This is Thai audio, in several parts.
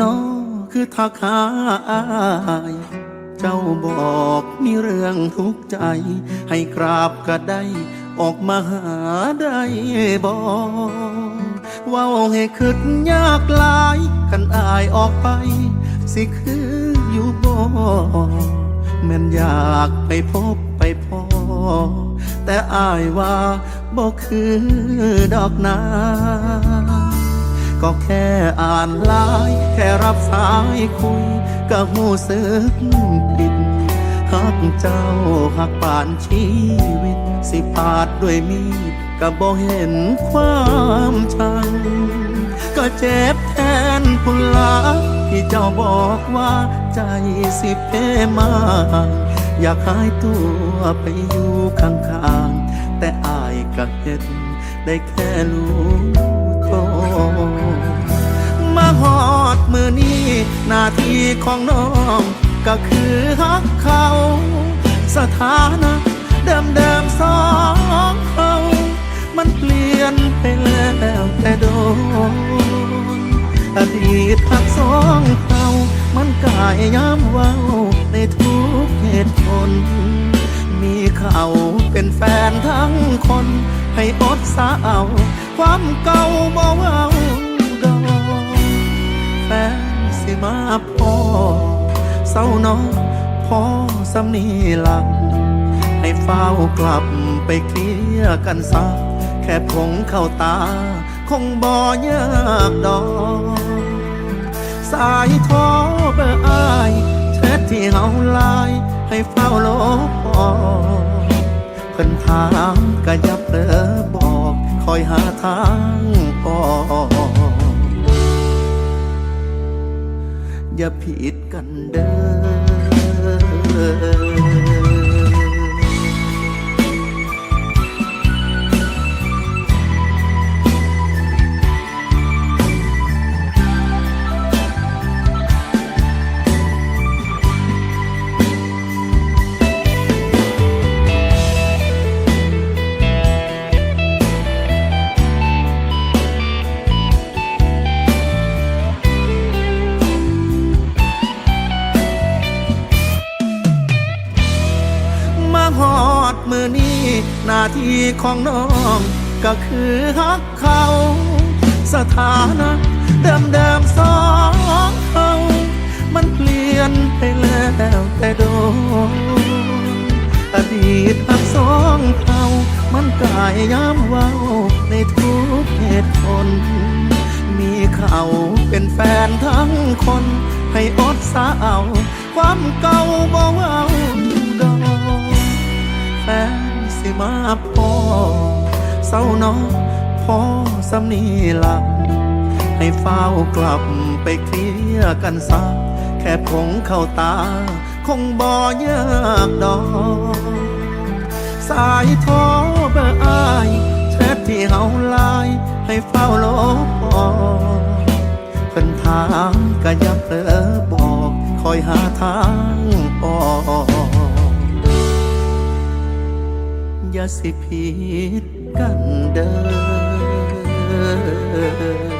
น้อคือทักหาอายเจ้าบอกมีเรื่องทุกข์ใจ ให้กราบก็ได้ ออกมาหาได้บอกว่าให้คิดยากลายคันอายออกไป สิคืออยู่บ่แม่นอยากไปพบไปพอ แต่อายว่าบ่คือดอกนา ก็แค่อ่านไลน์แค่รับสายคุยก็หูสึกผิดหักเจ้าหักป่านชีวิต สิปาดด้วยมีดก็บ่เห็นความชัง ก็เจ็บแทนผู้ลาที่เจ้าบอกว่าใจสิเพมา อยากหายตัวไปอยู่ข้างๆ แต่อายก็เห็นได้แค่รู้ มือนี้หน้าที่ของน้องก็คือฮักเขา สถานะเดิมเดิมๆสองเขามันเปลี่ยนไปแล้วแต่โดนอดีตทักสองเขามันกายย้ำเว้าในทุกเหตุผล มีเขาเป็นแฟนทั้งคน ให้อดสาเอา ความเก่าบ่เว้า มาพ่อเศร้าน้องพ่อสำนีหลัง ให้เฝ้ากลับไปเคลียร์กันซะแค่ผงเข้าตา คงบ่ยากดอก สายทรเบอร์อายแชทที่เฮาลน์ให้เฝ้าลบออเพิ่นถามก็ยับเลอบอก คอยหาทางออก อย่าผิดกันเด้อ ของน้องก็คือฮักเขา สถานะเดิมเดิมสองเขามันเปลี่ยนไปแล้วแต่โดนอดีตฮักสองเขามันกายย้ำเว้าในทุกเหตุผล มีเขาเป็นแฟนทั้งคน ให้อดสาเอาความก เศร้าน้องพ่อสำนีหลับ ให้เฝ้ากลับไปเคลียร์กันซะแค่ผงเข้าตา คงบ่ยากดอก สายโทรเบอร์อายแชทที่เฮาไลน์ให้เฝ้าลบออกเพิ่นถามก็อยับเลอบอก คอยหาทางออกอย่าสิผิด กันเด้อ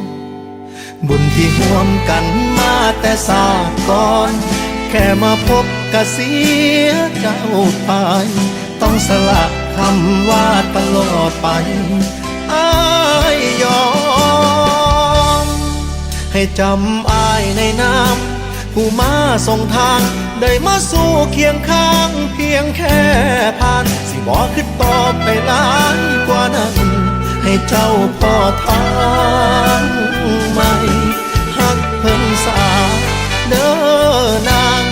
บุญที่ห่วมกันมาแต่สาก่อน แค่มาพบก็เสียเจ้าไป ต้องสละคำว่าตลอดไปอายยอม ให้จำอายในน้ำผู้มาส่งทาง ได้มาสู่เคียงข้าง เพียงแค่ผ่าน สิบอกขึ้นต่อไปหลายกว่านั้น ให้เจ้าพ่อทางใหม่หักเพิ่นสาเด้อนาง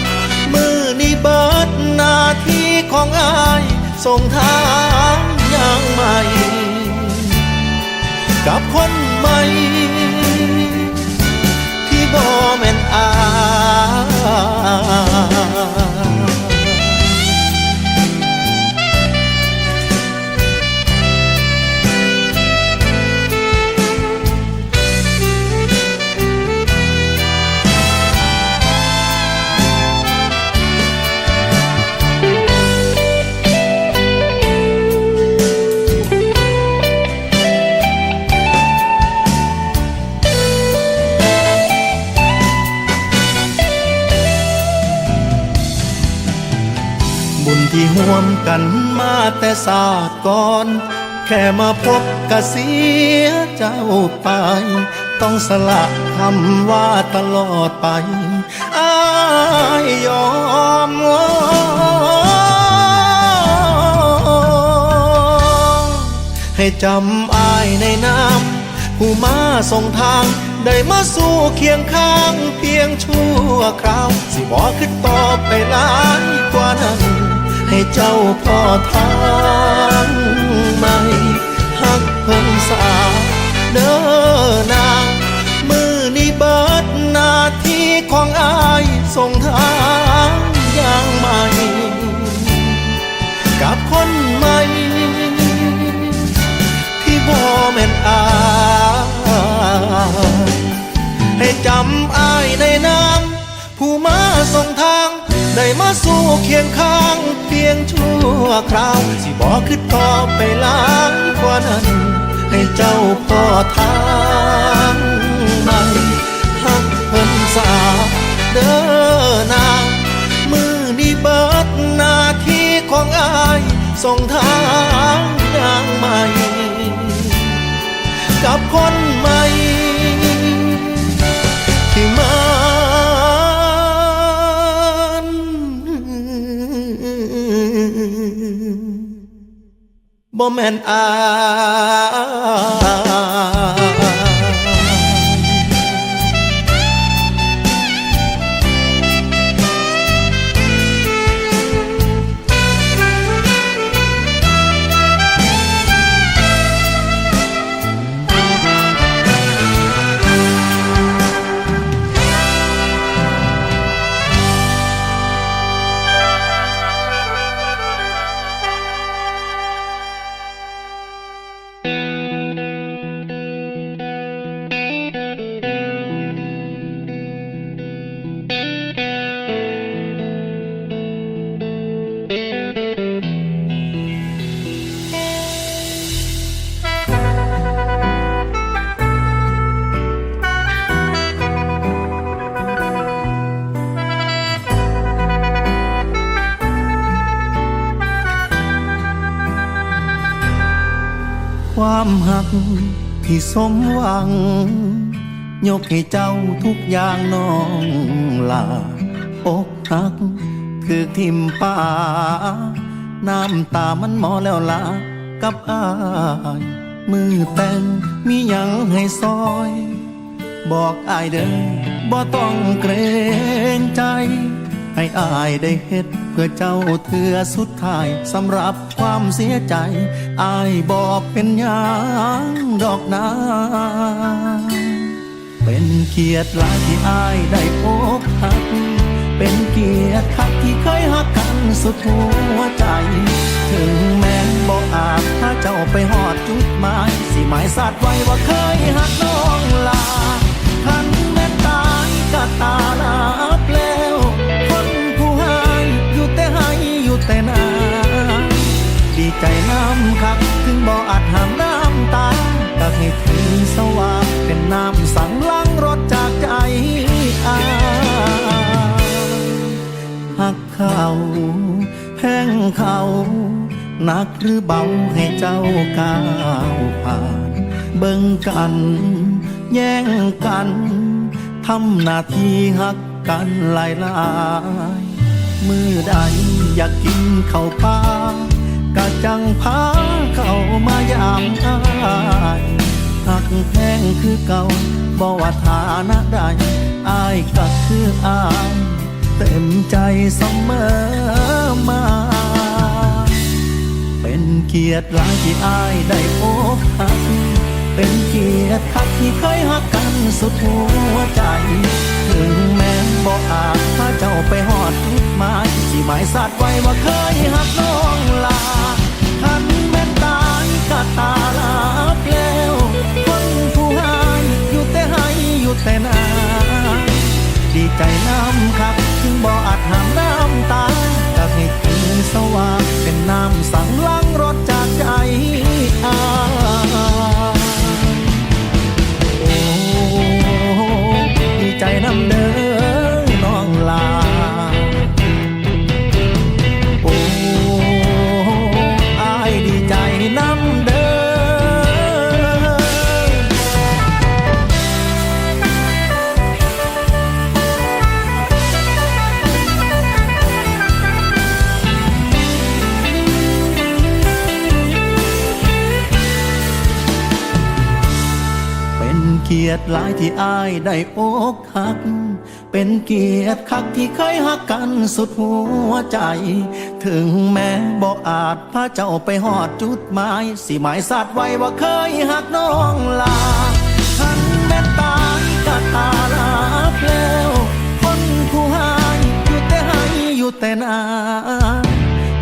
มือนี้เบิดหน้าที่ของอายส่งทางอย่างใหม่ กับคนใหม่ ห่วมกันมาแต่ศาสตร์ก่อน แค่มาพบกะเสียเจ้าไป ต้องสละคำว่าตลอดไปอายยอมให้จำอายในน้ำผู้มาส่งทางได้มาสู่เคียงข้างเพียงชั่วคราว สิบอกขึ้นต่อไปหลายกว่านั้น ให้เจ้าพ่อทางใหม่หักเพิ่งสาเด้อนามือนี้เบิดหน้าที่ของอายส่งทางอย่างใหม่ กับคนใหม่ ที่บ่แม่นอายให้จำอายในน้ำผู้มาส่งทาง ได้มาสู่เคียงข้างเพียงชั่วคราว สิบอกขึ้นต่อไปหลายกว่านั้น ให้เจ้าพ่อทางใหม่หักเพิ่นสาเด้อนางมือนี้เบิดหน้าที่ของอายส่งทางอย่างใหม่กับคน แม่นอาย สมหวัง ยกให้เจ้าทุกอย่างน้องลาอกหัก คือทิมป่า น้ำตามันหมอแล้วลากับอาย มือแต่งมียังให้ซอย บอกอายเด้อบ่ต้องเกรงใจ ให้อายได้เฮ็ด เพื่อเจ้าเถือสุดท้ายสำหรับความเสียใจ อายบอกเป็นยังดอกนาเป็นเกียรติลายที่อายได้พบหัก เป็นเกียรติคักที่เคยหักกันสุดหัวใจ ถึงแม้นบอกอาจถ้าเจ้าไปหอดจุดหมายสิหมายสัตว์ไว้ว่าเคยหักน้องลา คันแม่ตายก็ตาลา น้ำสั่งล้างรถจากใจอาหักเขาแห้งเขาหนักหรือเบาให้เจ้าก้าวผ่าน เบิ่งกัน แย่งกันทำหน้าที่หักกันหลายหลายมือใดอยากกินข้าวปลากะจังพาเข้ามายามอาย หักแพงคือเก่าบ่ว่าฐานะใดอายก็คืออายเต็มใจเสมอมา เป็นเกียรติหลายที่อายได้พบหัก เป็นเกียรติคักที่เคยหักกันสุดหัวใจ ถึงแม้บ่อาจพาเจ้าไปหอดุดหมายสิหมายสัตว์ไว้ว่าเคยหักน้องลา ทันแม่นตายก็ตา ใจน้ำครับถึงบ่อาจหามน้ำตาตาให้คืนสว่างเป็นน้ำสั่งล้างร ยรติหลายที่อายได้อกหัก เป็นเกียรติคักที่เคยหักกันสุดหัวใจ ถึงแม้บ่อาจพาเจ้าไปหอดจุดหมาย สิหมายสัตว์ไว้ว่าเคยหักน้องลาทันแม่ตายก็ตาลาเพลวคนผู้หายอยู่แต่ให้อยู่แต่นา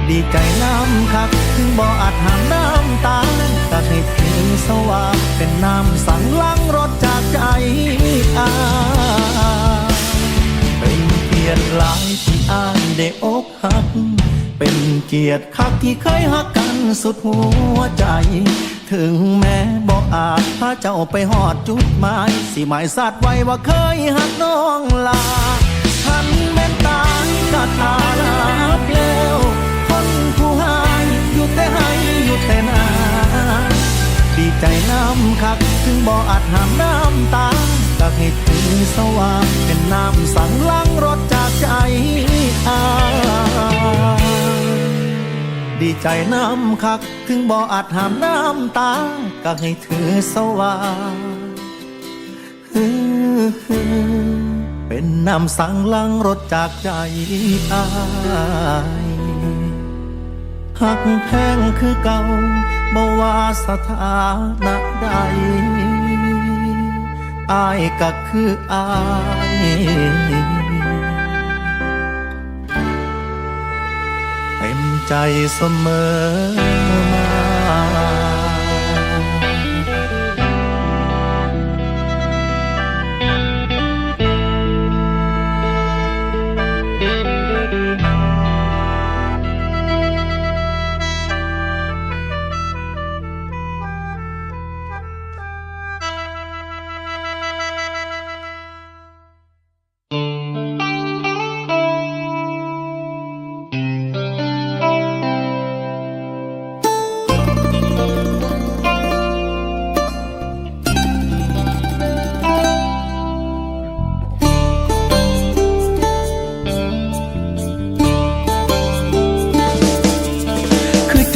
ดีใจน้ำคัก ถึงบ่อาจหามน้ำตาก็ให้ สว่างเป็นน้ำสั่งล้างรถจากใจอาเป็นเกียรติหลายที่อายได้อกหัก เป็นเกียรติคักที่เคยหักกันสุดหัวใจ ถึงแม้บ่อาจพาเจ้าไปหอดจุดหมาย สิหมายสัตว์ไว้ว่าเคยหักน้องลาทันแม่นตายก็ตาลาเปลวคนผู้หายอยู่แต่ให้อยู่แต่ ใจน้ำคักถึงบ่ออาจห้ามน้ำตาก็ให้ถึงสว่างเป็นน้ำสั่งล้างรถจากใจอาดีใจน้ำคักถึงบ่ออาจห้ามน้ำตาก็ให้ถือสว่างเป็นน้ำสั่งล้างรถจากใจอาย หักแพงคือเก่าบ่ว่าสถานะใดอายก็คืออายเต็มใจเสมอมา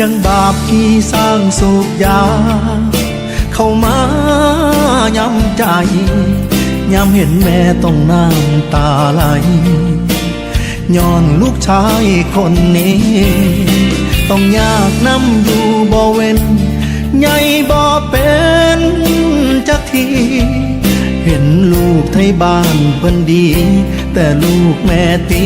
จังบาปที่สร้างสูบยา เข้ามาย้ำใจย้ำเห็นแม่ต้องน้ำตาไหลย้อนลูกชายคนนี้ ต้องยากน้ำอยู่บ่เว้นใหญ่บ่เป็นจักทีเห็นลูกไทยบ้านเพิ่นดี แต่ลูกแม่ตี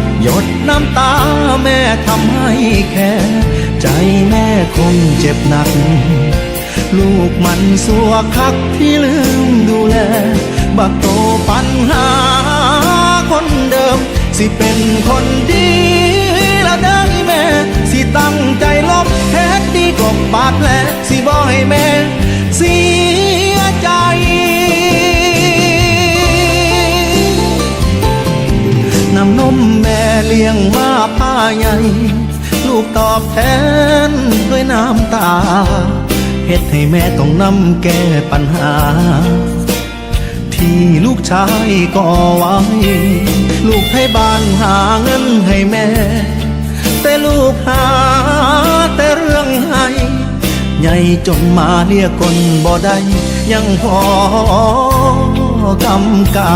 หยดน้ำตาแม่ทำให้แค่ ใจแม่คงเจ็บหนัก ลูกมันสัวคักที่ลืมดูแล บักโตปัญหาคนเดิม สิเป็นคนดีละเด้แม่ สิตั้งใจลบแท้ดีกบบาดแผลสิบ่ให้แม่สี มแม่เลี้ยงมาป้าใหญ่ ลูกตอบแทนด้วยน้ำตาเฮ็ดให้แม่ต้องนำแก้ปัญหา ที่ลูกชายก่อไว้ ลูกให้บ้านหาเงินให้แม่ แต่ลูกหาแต่เรื่องให้ใหญ่จนมาเรียกคนบ่ได้ยังพอกำกา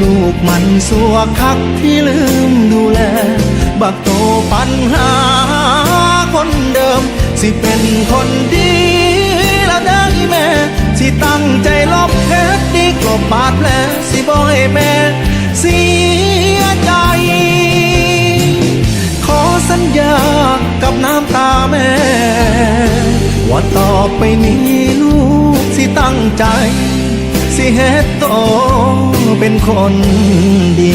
ลูกมันสัวคักที่ลืมดูแล บักโตปัญหาคนเดิม สิเป็นคนดีละเด้แม่ สิตั้งใจลบเพชรดีกลบบาดแผลสิบ่ให้แม่เสียใจ ขอสัญญากับน้ำตาแม่ ว่าต่อไปนี้ลูกสิตั้งใจ สิเฮ็ดโตเป็นคนดี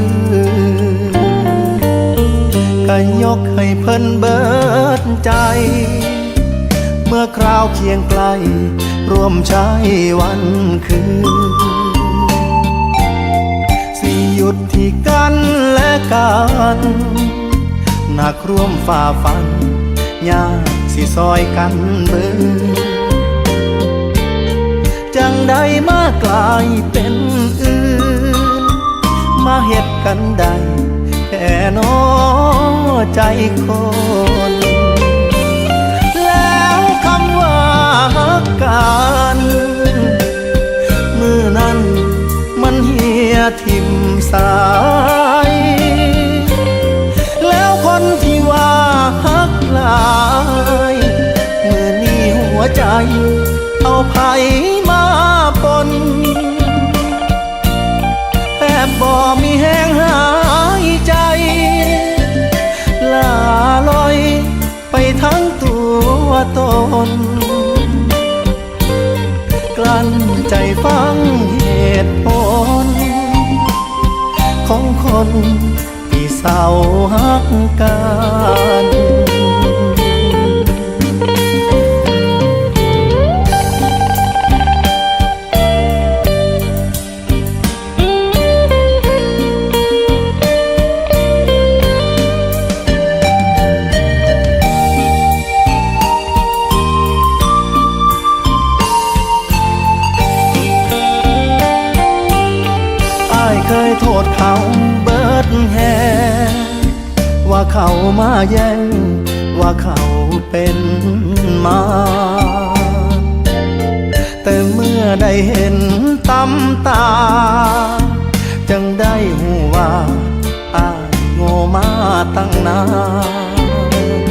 ก็ยกให้เพิ่นเบิดใจ เมื่อคราวเคียงไกล ร่วมใช้วันคืน สิหยุดที่กันและกันหนักร่วมฝ่าฟันยากสิซอยกันเบิดจังใดมากลายเป็นอื่น มาเฮ็ดกันได้ แค่นอใจคนแล้วคำว่าฮักกันมือนั้นมันเหียทิมสายแล้วคนที่ว่าฮักลายมือนี้หัวใจเอาไผ น กลั้นใจฟังเหตุผล ของคนที่เศร้าหักกัน ยเคยโทษเขาเบิดแฮว่าเขามาแย่ง ว่าเขาเป็นมา แต่เมื่อได้เห็นตำตาจึงได้หูว่าอ้ายโง่มาตั้งนาน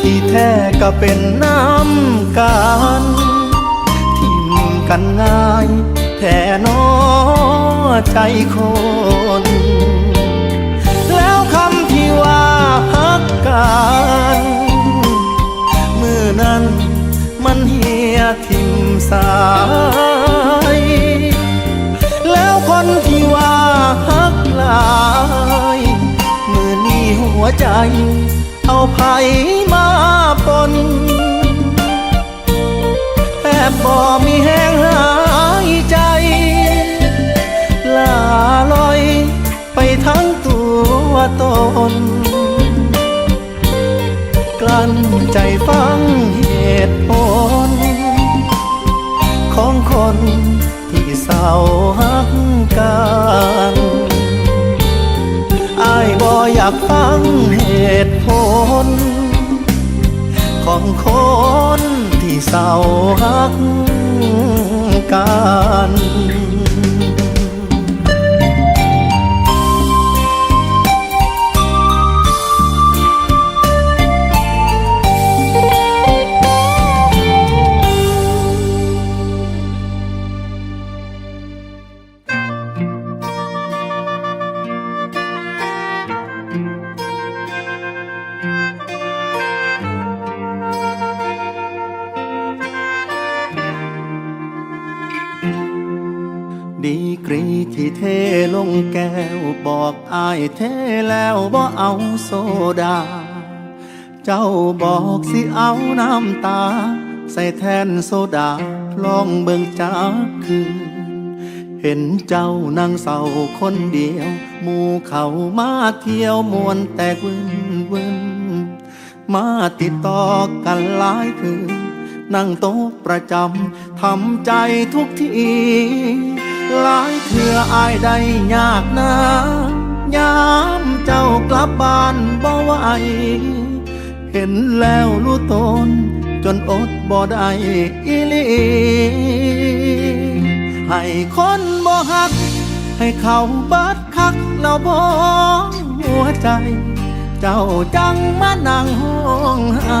ที่แท้ก็เป็นน้ำกัน ทิมกันง่าย แท่นอใจคน แล้วคำที่ว่าฮักกันเมื่อนั้นมันเหียทิมสายแล้วคนที่ว่าฮักหลายเมื่อนี้หัวใจ เอาไผมาปนแทบบ่มีแห้งหา ตน กลั้นใจฟังเหตุผล ของคนที่เศร้าหักกันอายบ่อยากฟังเหตุผล ของคนที่เศร้าหักกัน เทแล้วบ่เอาโซดา เจ้าบอกสิเอาน้ำตา ใส่แทนโซดาลองเบิ่งจากคืน เห็นเจ้านั่งเศร้าคนเดียว หมู่เขามาเที่ยวมวนแตกวินวินมาติดต่อกันหลายคืน นั่งโต๊ะประจำทำใจทุกทีหลายเถื่ออายได้ยากนะ ยามเจ้ากลับบ้านบ่ไหวเห็นแล้วรู้ตน จนอดบ่ได้อีลีให้คนบ่ฮัก ให้เขาบิดคักแล้วบ่หัวใจ เจ้าจังมานั่งห้องไห้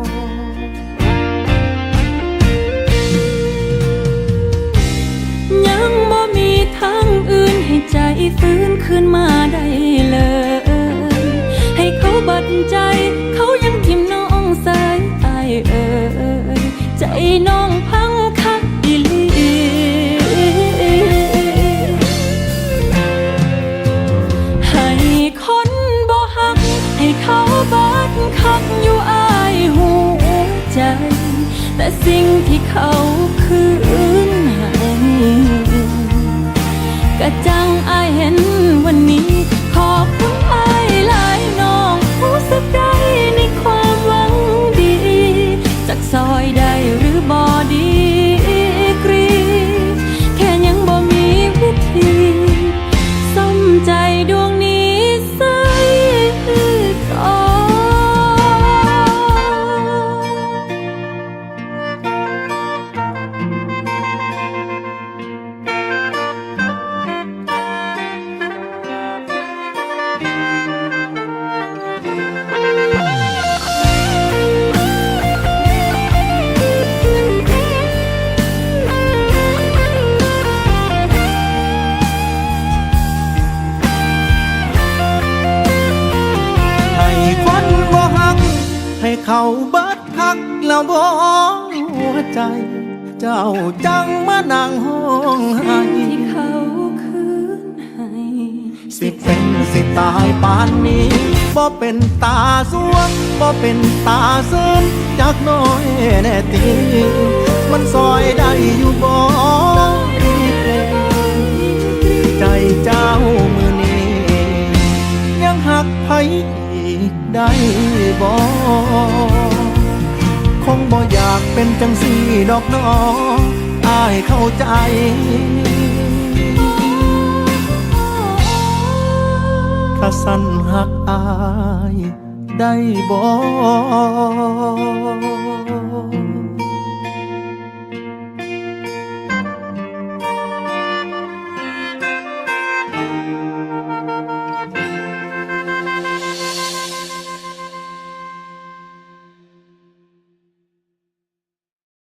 เขาคืนให้ก็จังอายเห็นวันนี้ บ่เป็นตาเสริมจากน้อยแน่ตีมันซอยได้อยู่บ่ดีเใจเจ้ามือนี้ยังหักไผอีกได้บ่คงบ่อยากเป็นจังสีดอกน้องอายเข้าใจข้าสั้นหักอาย ได้บ่